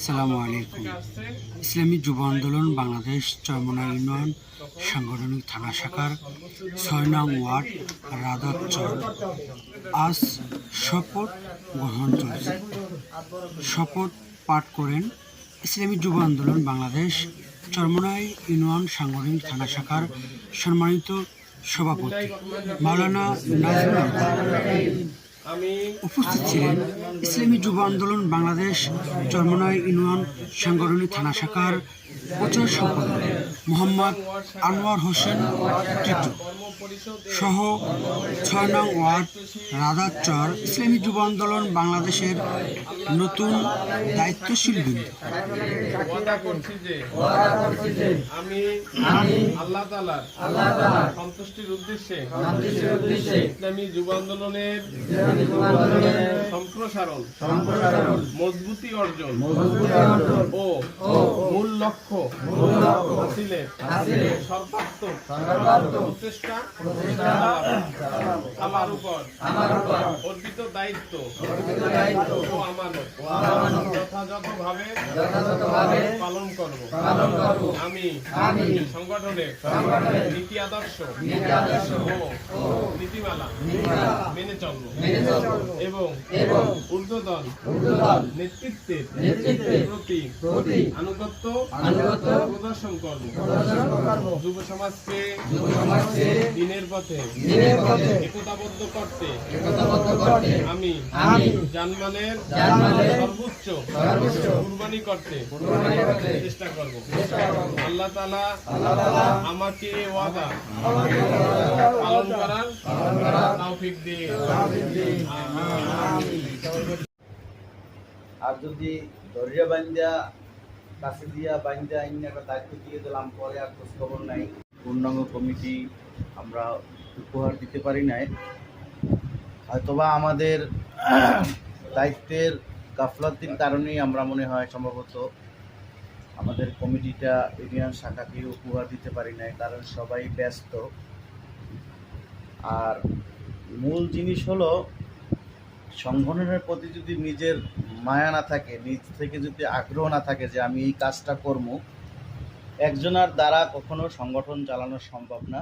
আসসালামু আলাইকুম। ইসলামী যুব আন্দোলন বাংলাদেশ চরমনা ইউনিয়ন সাংগঠনিক থানা শাখার ছয় নং ওয়ার্ড রাধাচর আজ শপথ গ্রহণ চলছে। শপথ পাঠ করেন ইসলামী যুব আন্দোলন বাংলাদেশ চরমনাই ইউনিয়ন সাংগঠনিক থানা শাখার সম্মানিত সভাপতি মাওলানা নাজমুল। উপস্থিত ছিলেন ইসলামী যুব আন্দোলন বাংলাদেশ চর্মনয় ইউনিয়ন সাংগঠনিক থানা শাখার প্রচার সম্পাদক মোহাম্মদ আনোয়ার হোসেন টিটু সহ ছয় নং ওয়ার্ড, রাধাচর, ইসলামী যুব আন্দোলন, বাংলাদেশের নতুন দায়িত্বশীল বৃন্দ। আমি আল্লাহ সন্তুষ্টির উদ্দেশ্যে ইসলামী যুব আন্দোলনের সম্প্রসারণ, মজবুতি অর্জন ও মূল লক্ষ্য আমার উপর অর্পিত দায়িত্ব ও আমানত যথাযথভাবে পালন করব আমি সংগঠনের নীতি আদর্শ ও নীতিমালা মেনে চলব এবং ঊর্ধ্বতন নেতৃত্বের প্রতি আনুগত্য প্রদর্শন করব যুব সমাজকে দিনের পথে একতাবদ্ধ করতে আমি জানমালের সর্বোচ্চ কুরবানি করতে চেষ্টা করব। আল্লাহ তাআলা আমাকে ওয়াদা পালন করার তৌফিক দিয়ে আর যদি দরিয়া বান্ধা কাছে দিয়া বান্ধা আইন একটা দায়িত্ব দিয়ে দিলাম, পরে আর খোঁজ খবর নাই। পূর্ণাঙ্গ কমিটি আমরা উপহার দিতে পারি নাই। হয়তোবা আমাদের দায়িত্বের গাফলাতির কারণেই আমরা মনে হয় সম্ভবত আমাদের কমিটিটা ইউনিয়ন শাখাকে উপহার দিতে পারি নাই, কারণ সবাই ব্যস্ত। আর মূল জিনিস হলো, সংগঠনের প্রতি যদি নিজের মায়া না থাকে, নিজ থেকে যদি আগ্রহ না থাকে যে আমি এই কাজটা করব, একজনের দ্বারা কখনো সংগঠন চালানো সম্ভব না।